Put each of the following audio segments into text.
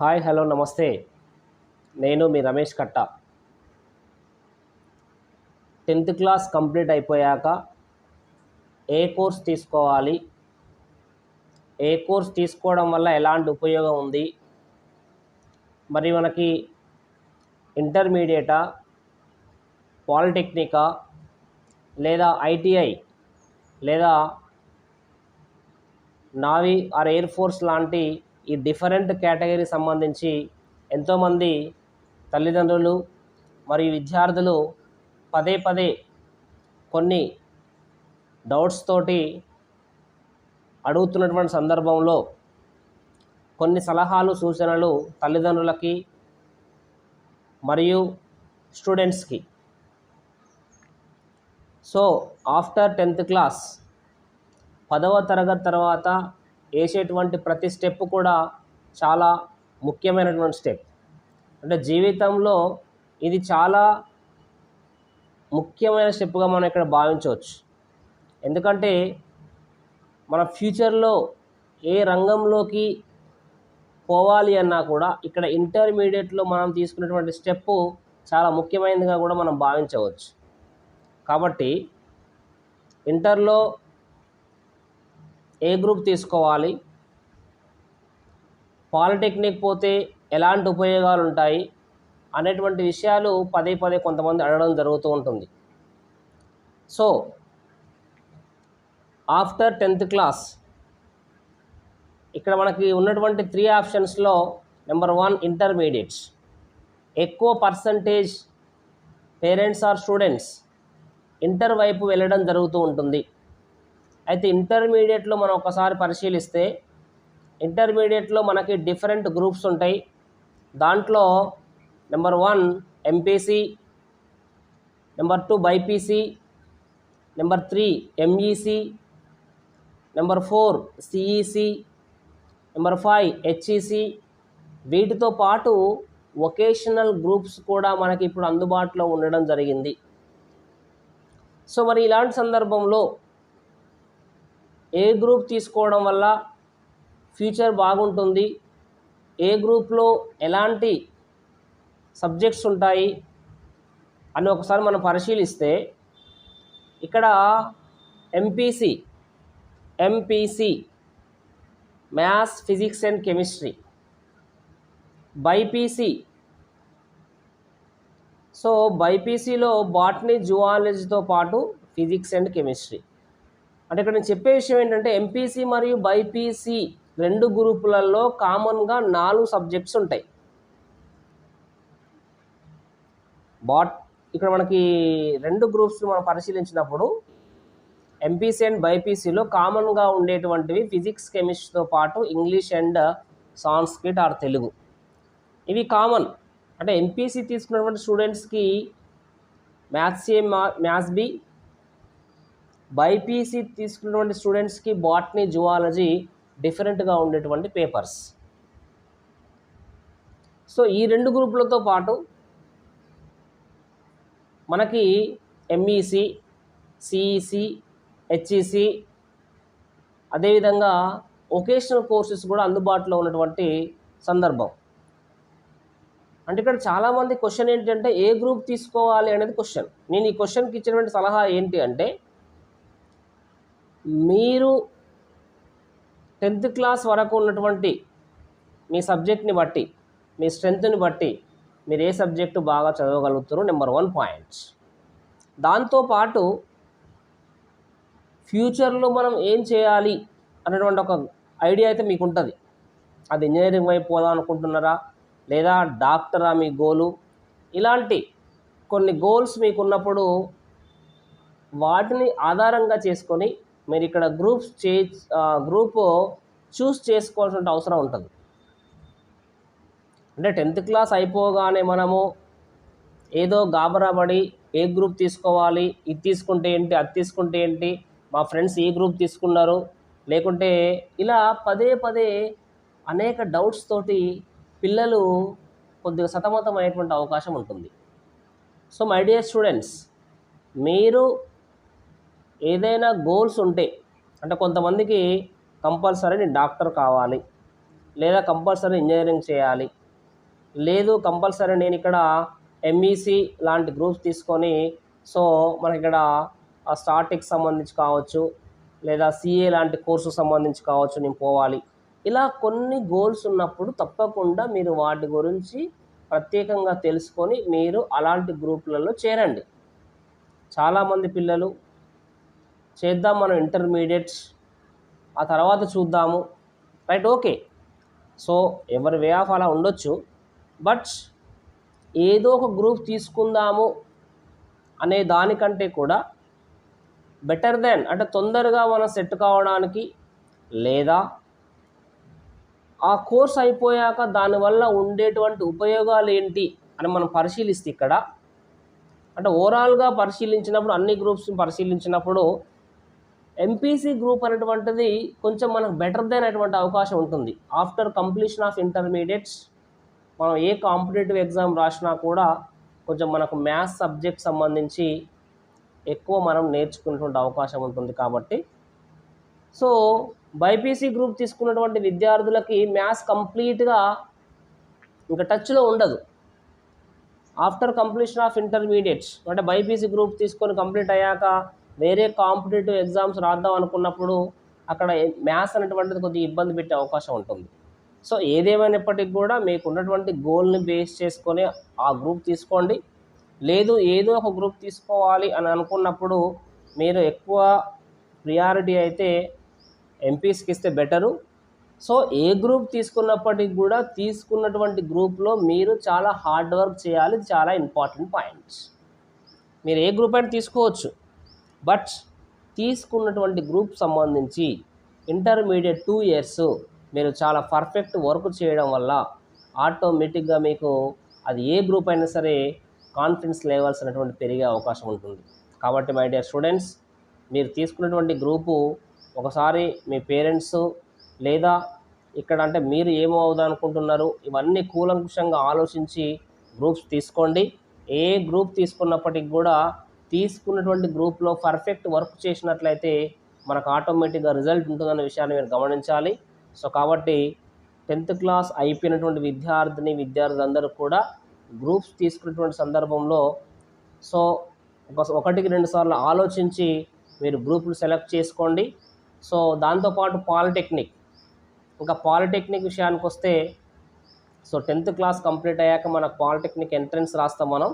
Hi hello నమస్తే. నేను మీ రమేష్ కట్ట. టెన్త్ క్లాస్ కంప్లీట్ అయిపోయాక ఏ కోర్స్ తీసుకోవాలి? ఏ కోర్స్ తీసుకోవడం వల్ల ఎలాంటి ఉపయోగం ఉంది? మరి మనకి ఇంటర్మీడియటా పాలిటెక్నికా లేదా ఐటీఐ లేదా నావీ ఆర్ ఎయిర్ ఫోర్స్ లాంటి ఈ డిఫరెంట్ కేటగిరీ సంబంధించి ఎంతోమంది తల్లిదండ్రులు మరియు విద్యార్థులు పదే పదే కొన్ని డౌట్స్ తోటి అడుగుతున్నటువంటి సందర్భంలో కొన్ని సలహాలు సూచనలు తల్లిదండ్రులకి మరియు స్టూడెంట్స్కి. సో ఆఫ్టర్ టెన్త్ క్లాస్ పదవ తరగతి తర్వాత వేసేటువంటి ప్రతి స్టెప్ కూడా చాలా ముఖ్యమైనటువంటి స్టెప్. అంటే జీవితంలో ఇది చాలా ముఖ్యమైన స్టెప్గా మనం ఇక్కడ భావించవచ్చు. ఎందుకంటే మన ఫ్యూచర్లో ఏ రంగంలోకి పోవాలి అన్నా కూడా ఇక్కడ ఇంటర్మీడియట్లో మనం తీసుకున్నటువంటి స్టెప్ చాలా ముఖ్యమైనదిగా కూడా మనం భావించవచ్చు. కాబట్టి ఇంటర్లో ఏ గ్రూప్ తీసుకోవాలి? పాలిటెక్నిక్ పోతే ఎలాంటి ఉపయోగాలు ఉంటాయి అనేటువంటి విషయాలు పదే పదే కొంతమంది అడగడం జరుగుతూ ఉంటుంది. సో ఆఫ్టర్ టెన్త్ క్లాస్ ఇక్కడ మనకి ఉన్నటువంటి త్రీ ఆప్షన్స్లో నెంబర్ వన్ ఇంటర్మీడియట్స్. ఎక్కువ percentage parents or students inter వైపు వెళ్ళడం జరుగుతూ ఉంటుంది. అయితే ఇంటర్మీడియట్లో మనం ఒకసారి పరిశీలిస్తే ఇంటర్మీడియట్లో మనకి డిఫరెంట్ గ్రూప్స్ ఉంటాయి. దాంట్లో number one MPC number two BiPC number three MEC number four CEC number five HEC వీటితో పాటు వొకేషనల్ గ్రూప్స్ కూడా మనకి ఇప్పుడు అందుబాటులో ఉండడం జరిగింది. సో మరి ఇలాంటి సందర్భంలో ఏ గ్రూప్ తీసుకోవడం వల్ల ఫ్యూచర్ బాగుంటుంది? ఏ గ్రూప్లో ఎలాంటి సబ్జెక్ట్స్ ఉంటాయి? అని ఒకసారి మనం పరిశీలిస్తే ఇక్కడ MPC MPC maths physics and chemistry BiPC so బైపీసీలో botany జువాలజీతో పాటు ఫిజిక్స్ అండ్ కెమిస్ట్రీ అంటే ఇక్కడ నేను చెప్పే విషయం ఏంటంటే ఎంపీసీ మరియు బైపీసీ రెండు గ్రూపులలో కామన్గా నాలుగు సబ్జెక్ట్స్ ఉంటాయి. బాట్ ఇక్కడ మనకి రెండు గ్రూప్స్ మనం పరిశీలించినప్పుడు ఎంపీసీ అండ్ బైపీసీలో కామన్గా ఉండేటువంటివి ఫిజిక్స్ కెమిస్ట్రీతో పాటు English and Sanskrit or Telugu. ఇవి కామన్ అంటే ఎంపీసీ తీసుకున్నటువంటి స్టూడెంట్స్కి maths A maths B BiPC తీసుకున్నటువంటి స్టూడెంట్స్కి బాటనీ జువాలజీ డిఫరెంట్గా ఉండేటువంటి పేపర్స్ సో ఈ రెండు గ్రూపులతో పాటు మనకి ఎంఈసి సిఈసి హెచ్ఈసి అదేవిధంగా ఒకేషనల్ కోర్సెస్ కూడా అందుబాటులో ఉన్నటువంటి సందర్భం. అంటే ఇక్కడ చాలామంది క్వశ్చన్ ఏంటంటే ఏ గ్రూప్ తీసుకోవాలి అనేది క్వశ్చన్ నేను ఈ క్వశ్చన్కి ఇచ్చినటువంటి సలహా ఏంటి అంటే మీరు టెన్త్ క్లాస్ వరకు ఉన్నటువంటి మీ సబ్జెక్ట్ని బట్టి మీ స్ట్రెంగ్త్ని బట్టి మీరు ఏ సబ్జెక్టు బాగా చదవగలుగుతారో? Number one points. దాంతోపాటు ఫ్యూచర్లో మనం ఏం చేయాలి అనేటువంటి ఒక ఐడియా అయితే మీకు ఉంటుంది అది ఇంజనీరింగ్ వైపు పోదాం అనుకుంటున్నారా? లేదా డాక్టరా మీ గోలు? ఇలాంటి కొన్ని గోల్స్ మీకు ఉన్నప్పుడు వాటిని ఆధారంగా చేసుకొని మీరు ఇక్కడ గ్రూప్స్ చే గ్రూప్ చూస్ చేసుకోవాల్సిన అవసరం ఉంటుంది. అంటే టెన్త్ క్లాస్ అయిపోగానే మనము ఏదో గాబరాబడి ఏ గ్రూప్ తీసుకోవాలి ఇది తీసుకుంటే ఏంటి అది తీసుకుంటే ఏంటి మా ఫ్రెండ్స్ ఏ గ్రూప్ తీసుకున్నారు లేకుంటే ఇలా పదే పదే అనేక డౌట్స్ తోటి పిల్లలు కొద్దిగా సతమతం అయ్యేటువంటి అవకాశం ఉంటుంది. సో మై డియర్ స్టూడెంట్స్ మీరు ఏదైనా గోల్స్ ఉంటే అంటే కొంతమందికి కంపల్సరీ నేను డాక్టర్ కావాలి లేదా కంపల్సరీ ఇంజనీరింగ్ చేయాలి లేదు కంపల్సరీ నేను ఇక్కడ ఎంఈసి లాంటి గ్రూప్స్ తీసుకొని సో మనకి ఇక్కడ ఆ స్టాటిక్స్ సంబంధించి కావచ్చు లేదా సిఏ లాంటి కోర్సు సంబంధించి కావచ్చు నేను పోవాలి. ఇలా కొన్ని గోల్స్ ఉన్నప్పుడు తప్పకుండా మీరు వాటి గురించి ప్రత్యేకంగా తెలుసుకొని మీరు అలాంటి గ్రూపులలో చేరండి. చాలామంది పిల్లలు చేద్దాం మనం ఇంటర్మీడియట్స్ ఆ తర్వాత చూద్దాము. రైట్ ఓకే సో ఎవరి వే ఆఫ్ అలా ఉండొచ్చు. బట్ ఏదో ఒక గ్రూప్ తీసుకుందాము అనే దానికంటే కూడా బెటర్ దెన్ అంటే తొందరగా మనం సెట్ కావడానికి లేదా ఆ కోర్స్ అయిపోయాక దానివల్ల ఉండేటువంటి ఉపయోగాలు ఏంటి అని మనం పరిశీలిస్తే ఇక్కడ అంటే ఓవరాల్గా పరిశీలించినప్పుడు అన్ని గ్రూప్స్ని పరిశీలించినప్పుడు ఎంపీసీ గ్రూప్ అనేటువంటిది కొంచెం మనకు బెటర్ దెన్ అనేటువంటి అవకాశం ఉంటుంది. ఆఫ్టర్ కంప్లీషన్ ఆఫ్ ఇంటర్మీడియట్స్ మనం ఏ కాంపిటేటివ్ ఎగ్జామ్ రాసినా కూడా కొంచెం మనకు మ్యాథ్స్ సబ్జెక్ట్ సంబంధించి ఎక్కువ మనం నేర్చుకునేటువంటి అవకాశం ఉంటుంది కాబట్టి. సో బైపీసీ గ్రూప్ తీసుకున్నటువంటి విద్యార్థులకి మ్యాథ్స్ కంప్లీట్గా ఇంకా టచ్లో ఉండదు. ఆఫ్టర్ కంప్లీషన్ ఆఫ్ ఇంటర్మీడియట్స్ అంటే బైపీసీ గ్రూప్ తీసుకొని కంప్లీట్ అయ్యాక వేరే కాంపిటేటివ్ ఎగ్జామ్స్ రాద్దాం అనుకున్నప్పుడు అక్కడ మ్యాథ్స్ అనేటువంటిది కొద్దిగా ఇబ్బంది పెట్టే అవకాశం ఉంటుంది. సో ఏదేమైనప్పటికీ కూడా మీకు ఉన్నటువంటి గోల్ని బేస్ చేసుకొని ఆ గ్రూప్ తీసుకోండి. లేదు ఏదో ఒక గ్రూప్ తీసుకోవాలి అని అనుకున్నప్పుడు మీరు ఎక్కువ ప్రియారిటీ అయితే ఎంపీస్కి ఇస్తే బెటరు. సో ఏ గ్రూప్ తీసుకున్నప్పటికి కూడా తీసుకున్నటువంటి గ్రూప్లో మీరు చాలా హార్డ్ వర్క్ చేయాలి. చాలా ఇంపార్టెంట్ పాయింట్స్. మీరు ఏ గ్రూప్ అయినా తీసుకోవచ్చు. బట్ తీసుకున్నటువంటి గ్రూప్ సంబంధించి ఇంటర్మీడియట్ టూ ఇయర్స్ మీరు చాలా పర్ఫెక్ట్ వర్క్ చేయడం వల్ల ఆటోమేటిక్గా మీకు అది ఏ గ్రూప్ అయినా సరే కాన్ఫిడెన్స్ లెవెల్స్ అనేటువంటి పెరిగే అవకాశం ఉంటుంది. కాబట్టి మై డియర్ స్టూడెంట్స్ మీరు తీసుకున్నటువంటి గ్రూపు ఒకసారి మీ పేరెంట్స్ లేదా ఇక్కడ అంటే మీరు ఏమవుదాం అనుకుంటున్నారు ఇవన్నీ కూలంకుషంగా ఆలోచించి గ్రూప్స్ తీసుకోండి. ఏ గ్రూప్ తీసుకున్నప్పటికి కూడా తీసుకున్నటువంటి గ్రూప్లో పర్ఫెక్ట్ వర్క్ చేసినట్లయితే మనకు ఆటోమేటిక్గా రిజల్ట్ ఉంటుందనే విషయాన్ని మీరు గమనించాలి. సో కాబట్టి టెన్త్ క్లాస్ అయిపోయినటువంటి విద్యార్థిని విద్యార్థులందరూ కూడా గ్రూప్స్ తీసుకున్నటువంటి సందర్భంలో సో ఒక ఒకటికి రెండు సార్లు ఆలోచించి మీరు గ్రూపులు సెలెక్ట్ చేసుకోండి. సో దాంతోపాటు పాలిటెక్నిక్ ఇంకా పాలిటెక్నిక్ విషయానికి వస్తే సో టెన్త్ క్లాస్ కంప్లీట్ అయ్యాక మనకు పాలిటెక్నిక్ ఎంట్రన్స్ రాస్తాం మనం.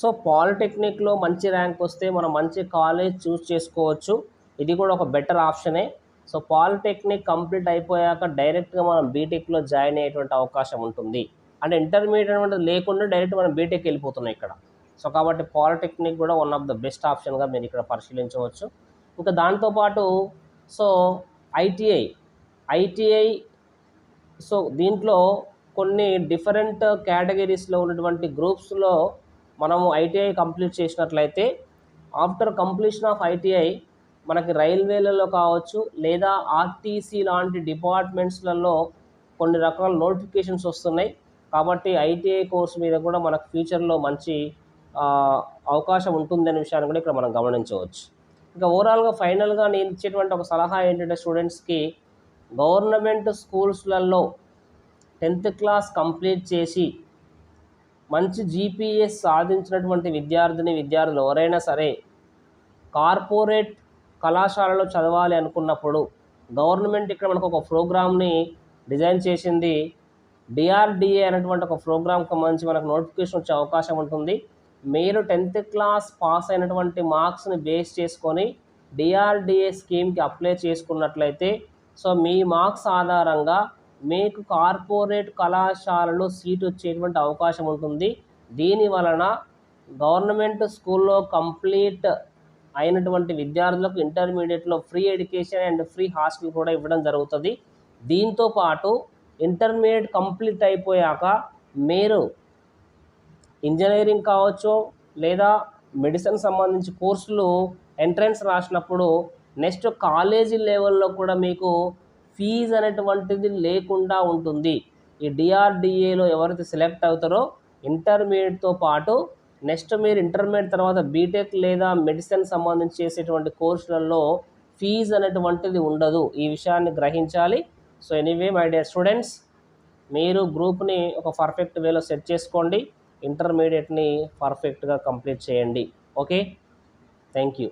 సో పాలిటెక్నిక్లో మంచి ర్యాంక్ వస్తే మనం మంచి కాలేజ్ చూస్ చేసుకోవచ్చు. ఇది కూడా ఒక బెటర్ ఆప్షనే. సో పాలిటెక్నిక్ కంప్లీట్ అయిపోయాక డైరెక్ట్గా మనం బీటెక్లో జాయిన్ అయ్యేటువంటి అవకాశం ఉంటుంది. అంటే ఇంటర్మీడియట్ అనేది లేకుండా డైరెక్ట్ మనం బీటెక్ వెళ్ళిపోతున్నాం ఇక్కడ. సో కాబట్టి పాలిటెక్నిక్ కూడా వన్ ఆఫ్ ద బెస్ట్ ఆప్షన్గా మీరు ఇక్కడ పరిశీలించవచ్చు. ఇంకా దాంతోపాటు సో ఐటీఐ ఐటీఐ సో దీంట్లో కొన్ని డిఫరెంట్ కేటగిరీస్లో ఉన్నటువంటి గ్రూప్స్లో మనము ఐటీఐ కంప్లీట్ చేసినట్లయితే ఆఫ్టర్ కంప్లీషన్ ఆఫ్ ఐటీఐ మనకి రైల్వేలలో కావచ్చు లేదా ఆర్టీసీ లాంటి డిపార్ట్మెంట్స్లలో కొన్ని రకాల నోటిఫికేషన్స్ వస్తున్నాయి. కాబట్టి ఐటీఐ కోర్స్ మీద కూడా మనకు ఫ్యూచర్లో మంచి అవకాశం ఉంటుందనే విషయాన్ని కూడా ఇక్కడ మనం గమనించవచ్చు. ఇంకా ఓవరాల్గా ఫైనల్గా నేను ఇచ్చేటువంటి ఒక సలహా ఏంటంటే స్టూడెంట్స్కి గవర్నమెంట్ స్కూల్స్లలో టెన్త్ క్లాస్ కంప్లీట్ చేసి మంచి జీపీఎస్ సాధించినటువంటి విద్యార్థిని విద్యార్థులు ఎవరైనా సరే కార్పొరేట్ కళాశాలలో చదవాలి అనుకున్నప్పుడు గవర్నమెంట్ ఇక్కడ మనకు ఒక ప్రోగ్రామ్ని డిజైన్ చేసింది. డిఆర్డిఏ అనేటువంటి ఒక ప్రోగ్రామ్కి సంబంధించి మనకు నోటిఫికేషన్ వచ్చే అవకాశం ఉంటుంది. మీరు టెన్త్ క్లాస్ పాస్ అయినటువంటి మార్క్స్ని బేస్ చేసుకొని డిఆర్డిఏ స్కీమ్కి అప్లై చేసుకున్నట్లయితే సో మీ మార్క్స్ ఆధారంగా మీకు కార్పొరేట్ కళాశాలలో సీట్ వచ్చేటువంటి అవకాశం ఉంటుంది. దీని వలన గవర్నమెంట్ స్కూల్లో కంప్లీట్ అయినటువంటి విద్యార్థులకు ఇంటర్మీడియట్లో free education and free hostel కూడా ఇవ్వడం జరుగుతుంది. దీంతో పాటు ఇంటర్మీడియట్ కంప్లీట్ అయిపోయాక మీరు ఇంజనీరింగ్ కావచ్చు లేదా మెడిసిన్ సంబంధించి కోర్సులు ఎంట్రన్స్ రాసినప్పుడు నెక్స్ట్ కాలేజీ లెవెల్లో కూడా మీకు ఫీజు అనేటువంటిది లేకుండా ఉంటుంది. ఈ డిఆర్డిఏలో ఎవరైతే సెలెక్ట్ అవుతారో ఇంటర్మీడియట్తో పాటు నెక్స్ట్ మీరు ఇంటర్మీడియట్ తర్వాత బీటెక్ లేదా మెడిసిన్ సంబంధించి చేసేటువంటి కోర్సులలో ఫీజు అనేటువంటిది ఉండదు. ఈ విషయాన్ని గ్రహించాలి. So anyway my dear students మీరు గ్రూప్ని ఒక పర్ఫెక్ట్ వేలో సెట్ చేసుకోండి. ఇంటర్మీడియట్ని పర్ఫెక్ట్గా కంప్లీట్ చేయండి. ఓకే? Thank you.